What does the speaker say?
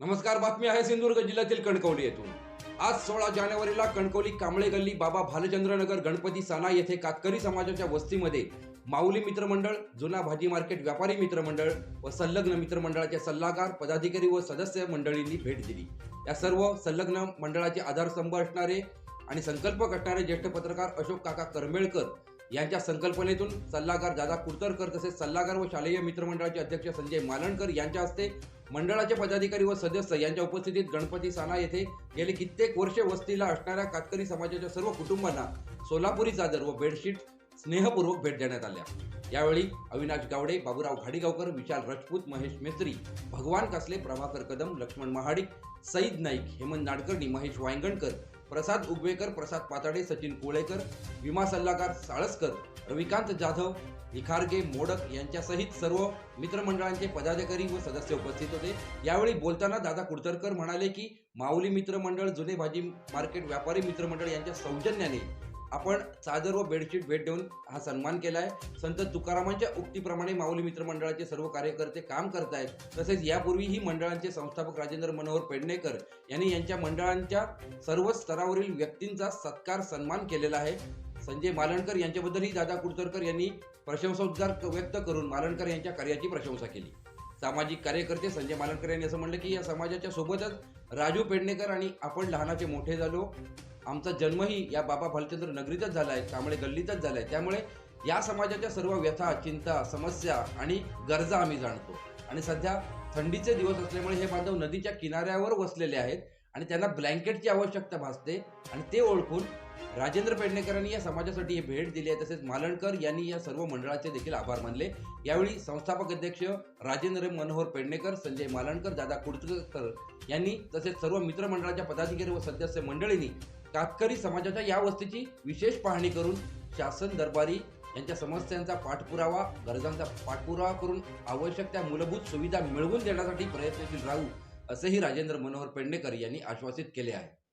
नमस्कार बातमी आहे सिंधुदुर्ग जिल्ह्यातील कणकवली येथून. आज सोळा जानेवारीला कणकवली कांबळे गल्ली बाबा भालचंद्रनगर गणपती साना येथे कातकरी समाजाच्या वस्तीमध्ये माऊली मित्रमंडळ जुना भाजी मार्केट व्यापारी मित्रमंडळ व संलग्न मित्रमंडळाचे सल्लागार पदाधिकारी व सदस्य मंडळींनी भेट दिली. या सर्व संलग्न मंडळाचे आधारस्तंभ असणारे आणि संकल्पक असणारे ज्येष्ठ पत्रकार अशोक काका करमेळकर यांच्या संकल्पनेतून सल्लागार दादा कुडतरकर तसेच सल्लागार व शालेय मित्रमंडळाचे अध्यक्ष संजय मालणकर यांच्या हस्ते मंडळाचे पदाधिकारी व सदस्य यांच्या उपस्थितीत गणपती साना येथे गेले कित्येक वर्षे वस्तीला असणाऱ्या कातकरी समाजाच्या सर्व कुटुंबांना सोलापुरी चादर व बेडशीट स्नेहपूर्वक भेट देण्यात आल्या. यावेळी अविनाश गावडे बाबूराव घाडीगावकर विशाल राजपूत महेश मेस्त्री भगवान कासले प्रभाकर कदम लक्ष्मण महाडिक सईद नाईक हेमंत नाडकर्णी महेश वायंगणकर प्रसाद उगवेकर प्रसाद पाताडे सचिन कोळेकर विमा सल्लागार साळसकर रविकांत जाधव निखारगे मोडक यांच्यासहित सर्व मित्रमंडळांचे पदाधिकारी व सदस्य उपस्थित होते. यावेळी बोलताना दादा कुडतरकर म्हणाले की माऊली मित्रमंडळ जुने भाजी मार्केट व्यापारी मित्रमंडळ यांच्या सौजन्याने आपण चादर व बेडशीट भेट देऊन हा सन्मान केला आहे संत तुकारामांच्या उक्तीप्रमाणे माऊली मित्रमंडळाचे सर्व कार्यकर्ते काम करत तसेच यापूर्वी ही मंडळांचे संस्थापक राजेंद्र मनोहर पेडणेकर यांनी यांच्या मंडळांच्या सर्व स्तरावरील व्यक्तींचा सत्कार सन्मान केलेला आहे. संजय मालणकर यांच्याबद्दलही दादा कुडतरकर यांनी प्रशंसोद्गार व्यक्त करून मालणकर यांच्या कार्याची प्रशंसा केली. सामाजिक कार्यकर्ते संजय मालणकर यांनी असं म्हणलं की या समाजाच्या सोबतच राजू पेडणेकर आणि आपण लहानाचे मोठे झालो. आमचा जन्मही या बाबा भालचंद्र नगरीतच झाला आहे कांबळे गल्लीतच झाला आहे त्यामुळे या समाजाच्या सर्व व्यथा चिंता समस्या आणि गरजा आम्ही जाणतो. आणि सध्या थंडीचे दिवस असल्यामुळे हे बांधव नदीच्या किनाऱ्यावर वसलेले आहेत आणि त्यांना ब्लँकेटची आवश्यकता भासते आणि ते ओळखून राजेंद्र पेडणेकरांनी या समाजासाठी ही भेट दिली आहे. तसेच मालणकर यांनी या सर्व मंडळाचे देखील आभार मानले. यावेळी संस्थापक अध्यक्ष राजेंद्र मनोहर पेडणेकर संजय मालणकर दादा कुडतकर यांनी तसेच सर्व मित्रमंडळाच्या पदाधिकारी व सदस्य मंडळींनी कातकरी समाजाच्या या वस्तीची विशेष पाहणी करून शासन दरबारी यांच्या समस्यांचा पाठपुरावा गरजांचा पाठपुरावा करून आवश्यक त्या मूलभूत सुविधा मिळवून देण्यासाठी प्रयत्नशील राहू असेही राजेंद्र मनोहर पेडणेकर यांनी आश्वासित केले आहे.